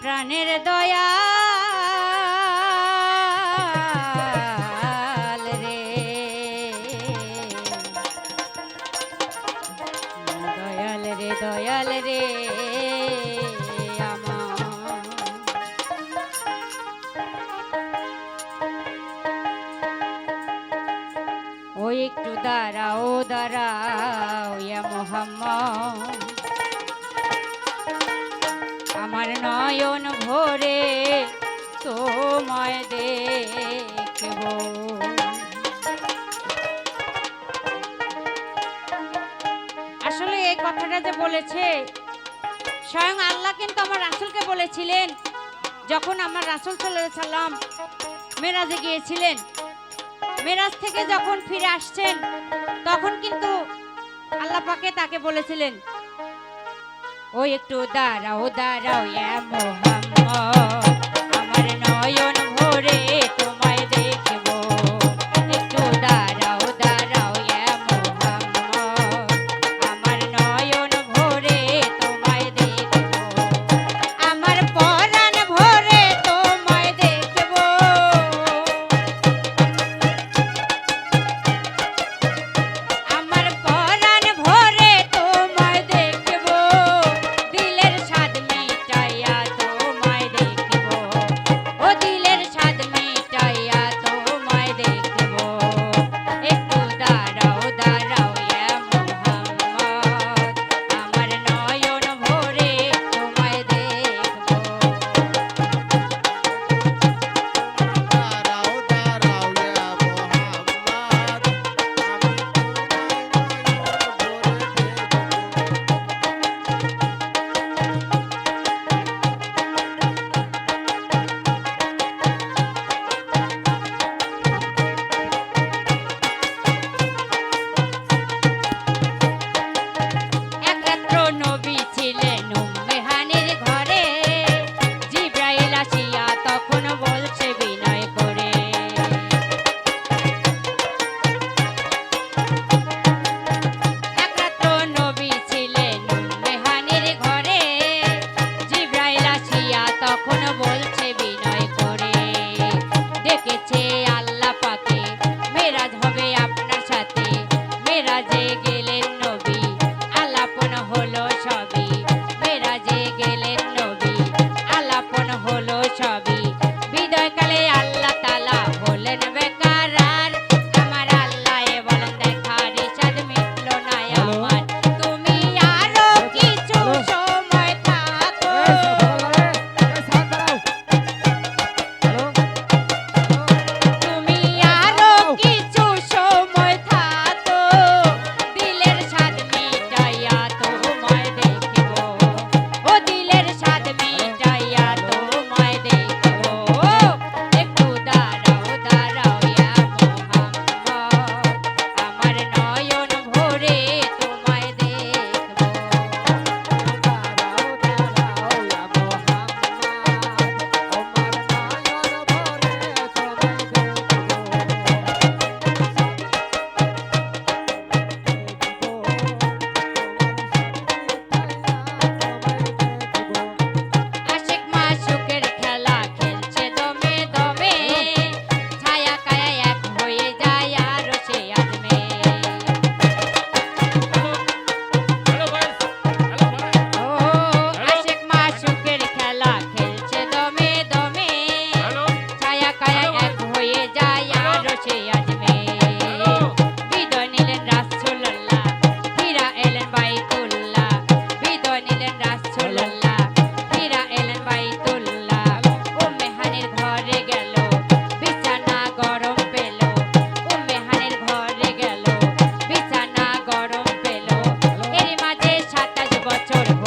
প্রাণের দয়া দয়াল রে দয়াল রে। আমার নয়ন ভরে তোমায় দেখব। আসলে এই কথাটা যে বলেছে, স্বয়ং আল্লাহ কিন্তু আমার রাসুলকে বলেছিলেন, যখন আমার রাসুল সাল্লা সাল্লাম মেরাজে গিয়েছিলেন, মেরাজ থেকে যখন ফিরে আসছেন, তখন কিন্তু আল্লাহ পাকে তাকে বলেছিলেন ও একটু দাঁড়াও দাঁড়াও এ মোহাম্মদ আমার নয়